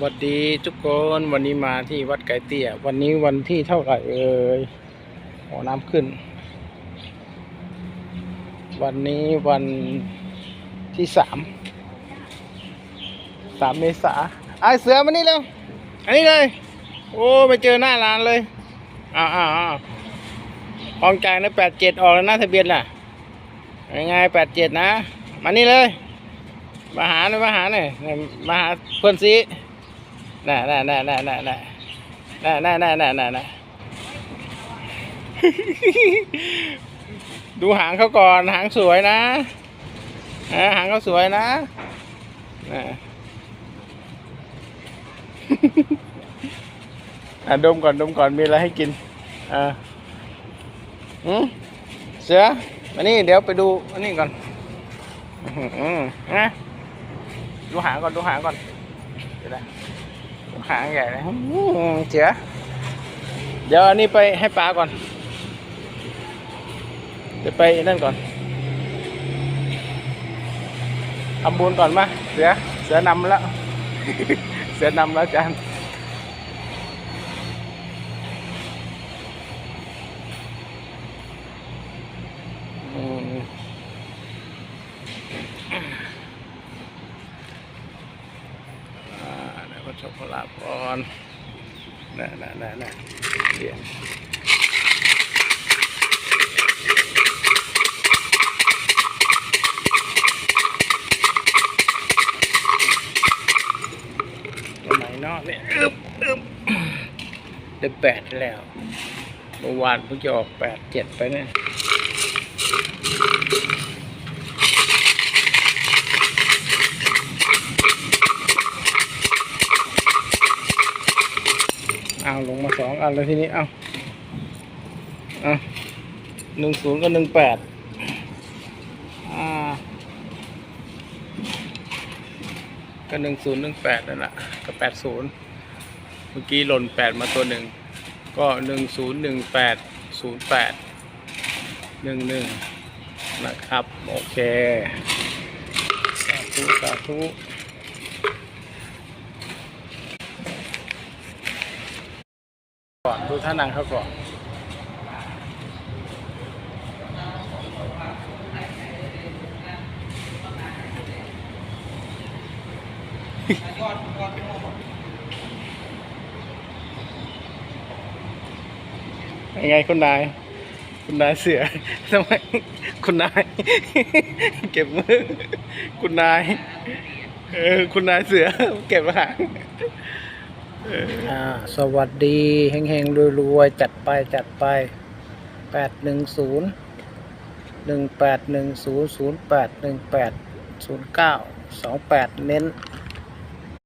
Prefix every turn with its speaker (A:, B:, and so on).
A: สวัสดีทุกคนวันนี้มาที่วัดไก่เตี้ย วันนี้วันที่เท่าไหร่เอ่ยโอ้น้ำขึ้น วันนี้วันที่สามสามเมษาไอเสือมานี่เร็วอันนี้เลย โอ้ไปเจอหน้าร้านเลยอ้าวอ้าวอ้ากองจ่ายนะแปดเจ็ดออกแล้วหน้าทะเบียนน่ะยังไงแปดเจ็ดนะ มานี่เลย มาหาหน่อยมาหาหน่อยมาหาเพื่อนซี น่ะน่ะน่ะน่ะน่ะน่ะน่ะน่ะน่ะน่ะน่ะน่ดูหางเขาก่อนหางสวยนะหางเขาสวยนะน่อะดมก่อนดมก่อนมีอะไรให้กินอ่าอืมเสือมานี่เดี๋ยวไปดูอันนี้ก่อนอื้อหือนะดูหางก่อนดูหางก่อนเดี๋ยวนะ หางใหญ่เลยอื้อเจ๋อเดี๋ยวอันนี้ไปให้ปลาก่อนเดี๋ยวไปนั่นก่อนทำบุญก่อนมาเสือเสือนำแล้ว เสือนำแล้วอาจารย์อืมอ่า เดี๋ยวก็ชมพลาก่อนน่ะน่ะน่ะน่ะเดี๋ยวตัวไหนเนาะเนี่ยอึ๊บอึ๊บได้แปดแล้วเมื่อวานเพิ่งจะออกแปดเจ็ดไปเนี่ย เอาลงมาสองอันแล้วทีนี้เอาเอาหนึ่งศูนย์กับหนึ่งแปดอ่าก็หนึ่งศูนย์หนึ่งแปดนั่นแหละก็แปดศูนย์เมื่อกี้หล่นแปดมาตัวหนึ่งก็หนึ่งศูนย์หนึ่งแปดศูนย์แปดหนึ่งหนึ่งนะครับ โอเค สาธุ สาธุ ก่อนดูท่านังเขาก่อนยังไงคุณนาย คุณนายเสือทำไมคุณนาย เก็บมือ คุณนาย เออ คุณนายเสือ เก็บหาง อ่าสวัสดีเฮงๆรวยๆจัดไปจัดไปแปดหนึ่งศูนย์หนึ่งแปดหนึ่งศูนย์ศูนย์แปดหนึ่งแปดศูนย์เก้าสองแปดเน้น